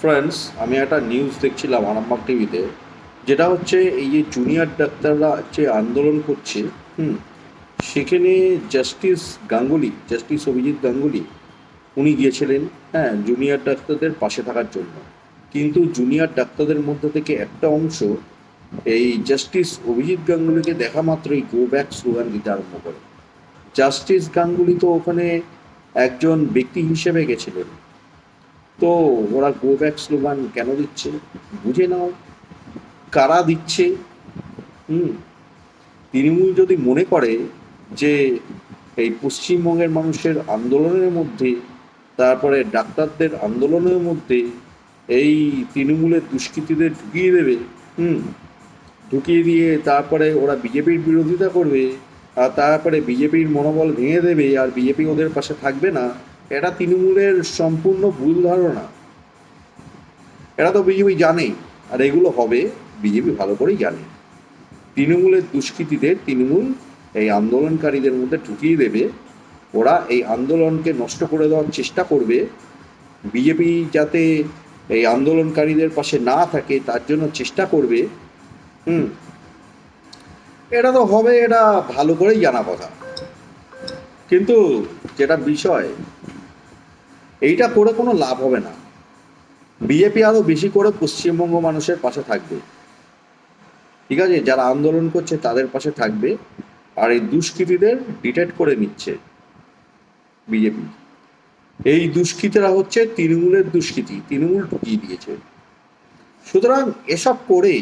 Friends আমি একটা news দেখছিলাম আরামবাগ টিভিতে যেটা হচ্ছে এই যে জুনিয়র ডাক্তাররা যে আন্দোলন করছে, হুম, সেখানে জাস্টিস গাঙ্গুলি জাস্টিস অভিজিৎ গাঙ্গুলি, উনি গিয়েছিলেন হ্যাঁ জুনিয়র ডাক্তারদের পাশে থাকার জন্য। কিন্তু জুনিয়র ডাক্তারদের মধ্যে থেকে একটা অংশ এই জাস্টিস অভিজিৎ গাঙ্গুলিকে দেখা মাত্রই গো ব্যাক স্লোগান দিতে আরম্ভ করে। জাস্টিস গাঙ্গুলি তো ওখানে একজন ব্যক্তি হিসেবে গেছিলেন। তো ওরা গো ব্যাক স্লোগান কেন দিচ্ছে? বুঝে নাও। কারা দিচ্ছে? হুম। তৃণমূল যদি মনে করে যে এই পশ্চিমবঙ্গের মানুষের আন্দোলনের মধ্যে, তারপরে ডাক্তারদের আন্দোলনের মধ্যে এই তৃণমূলের দুষ্কৃতীদের ঢুকিয়ে দেবে, হুম। ঢুকিয়ে দিয়ে তারপরে ওরা বিজেপির বিরোধিতা করবে, আর তারপরে বিজেপির মনোবল ভেঙে দেবে, আর বিজেপি ওদের পাশে থাকবে না এটা তৃণমূলের সম্পূর্ণ ভুল ধারণা। এরা তো বিজেপি জানেই, আর এগুলো হবে বিজেপি ভালো করেই জানে। তৃণমূলের দুষ্কৃতীদের তৃণমূল এই আন্দোলনকারীদের মধ্যে ঢুকিয়ে দেবে, ওরা এই আন্দোলনকে নষ্ট করে দেওয়ার চেষ্টা করবে। বিজেপি যাতে এই আন্দোলনকারীদের পাশে না থাকে, তার জন্য চেষ্টা করবে। হুম, এটা তো হবে, এটা ভালো করেই জানা কথা। কিন্তু যেটা বিষয় এইটা করে কোনো লাভ হবে না। বিজেপি আরও বেশি করে পশ্চিমবঙ্গ মানুষের পাশে থাকবে। ঠিক আছে? যারা আন্দোলন করছে তাদের পাশে থাকবে আর এই দুষ্কৃতীদের ডিটেক্ট করে নিচ্ছে বিজেপি এই দুষ্কৃতীরা হচ্ছে তৃণমূলের দুষ্কৃতী, তৃণমূল ঢুকিয়ে দিয়েছে। সুতরাং এসব করে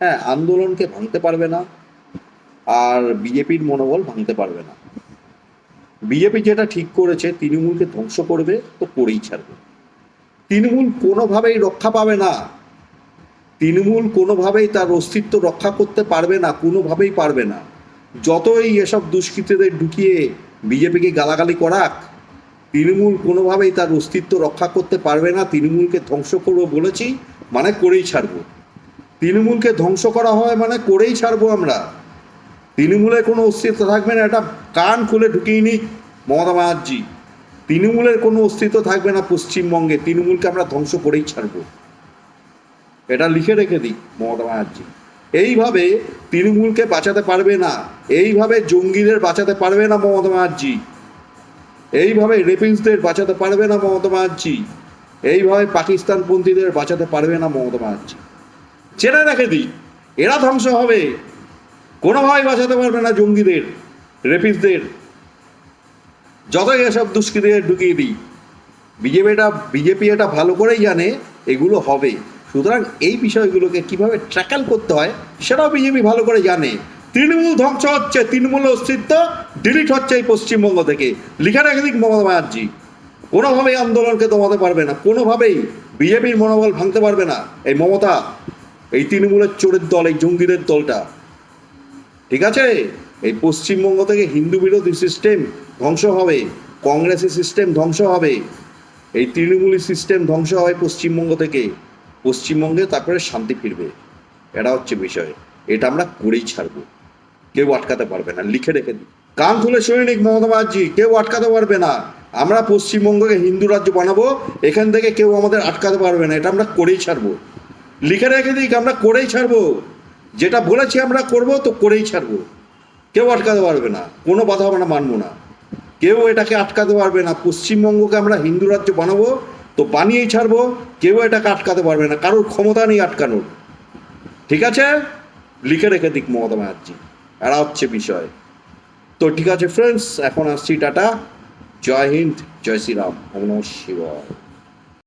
হ্যাঁ আন্দোলনকে ভাঙতে পারবে না, আর বিজেপির মনোবল ভাঙতে পারবে না। বিজেপি যেটা ঠিক করেছে, তৃণমূলকে ধ্বংস করবে, তো করেই ছাড়বে। তৃণমূল কোনোভাবেই রক্ষা পাবে না। তৃণমূল কোনোভাবেই তার অস্তিত্ব রক্ষা করতে পারবে না, কোনোভাবেই পারবে না। যতই এসব দুষ্কৃতীদের ঢুকিয়ে বিজেপিকে গালাগালি করাক, তৃণমূল কোনোভাবেই তার অস্তিত্ব রক্ষা করতে পারবে না, তৃণমূলকে ধ্বংস করব বলেছি মানে করেই ছাড়বো। তৃণমূলকে ধ্বংস করা হয় মানে করেই ছাড়বো আমরা। তৃণমূলের কোনো অস্তিত্ব থাকবে না, এটা কান খুলে ঢুকিয়ে নিক মমতা ব্যানার্জি। তৃণমূলের কোনো অস্তিত্ব থাকবে না পশ্চিমবঙ্গে, তৃণমূলকে আমরা ধ্বংস করেই ছাড়বো। এটা লিখে রেখে দিই মমতা ব্যানার্জি। এইভাবে তৃণমূলকে বাঁচাতে পারবে না, এইভাবে জঙ্গিদের বাঁচাতে পারবে না মমতা ব্যানার্জি। এইভাবে রেপিন্সদের বাঁচাতে পারবে না মমতা ব্যানার্জি। এইভাবে পাকিস্তানপন্থীদের বাঁচাতে পারবে না মমতা ব্যানার্জি। ছেড়ে রেখে দিই, এরা ধ্বংস হবে। কোনোভাবেই বাঁচাতে পারবে না জঙ্গিদের। রেপিসদের যতই এসব দুষ্কৃতীদের ঢুকিয়ে দিই, বিজেপি এটা বিজেপি এটা ভালো করেই জানে এগুলো হবে। সুতরাং এই বিষয়গুলোকে কীভাবে ট্র্যাকেল করতে হয়, সেটাও বিজেপি ভালো করে জানে। তৃণমূল ধ্বংস হচ্ছে তৃণমূলের অস্তিত্ব ডিলিট হচ্ছে এই পশ্চিমবঙ্গ থেকে। লিখে রেখে দিক মমতা ব্যানার্জি। কোনোভাবেই আন্দোলনকে দমাতে পারবে না। কোনোভাবেই বিজেপির মনোবল ভাঙতে পারবে না এই মমতা, এই তৃণমূলের চোরের দল, এই জঙ্গিদের দলটা। ঠিক আছে? এই পশ্চিমবঙ্গ থেকে হিন্দু বিরোধী সিস্টেম ধ্বংস হবে, কংগ্রেসের সিস্টেম ধ্বংস হবে, এই তৃণমূলী সিস্টেম ধ্বংস হয় পশ্চিমবঙ্গ থেকে। পশ্চিমবঙ্গে তারপরে শান্তি ফিরবে, এটা হচ্ছে বিষয়। এটা আমরা করেই ছাড়বো। কেউ আটকাতে পারবে না, লিখে রেখে দিই। কান তুলে সৈনিক মমতা ব্যানার্জি, কেউ আটকাতে পারবে না। আমরা পশ্চিমবঙ্গকে হিন্দু রাজ্য বানাবো, এখান থেকে কেউ আমাদের আটকাতে পারবে না, এটা আমরা করেই ছাড়বো। লিখে রেখে দিই আমরা করেই ছাড়বো। যেটা বলেছি আমরা করব, তো করেই ছাড়বো। কেউ আটকাতে পারবে না, কোনো বাধা আমরা মানবো না। কেউ এটাকে আটকাতে পারবে না, পশ্চিমবঙ্গকে আমরা হিন্দু রাজ্য বানাবো, তো বানিয়েই ছাড়বো, কেউ এটাকে আটকাতে পারবে না, কারোর ক্ষমতা নেই আটকানোর। ঠিক আছে? লিখে রেখে দিক মমতা ব্যানার্জি, এরা হচ্ছে বিষয়। তো ঠিক আছে ফ্রেন্ডস এখন আসছি, টাটা। জয় হিন্দ, জয় শ্রীরাম, ওম নমঃ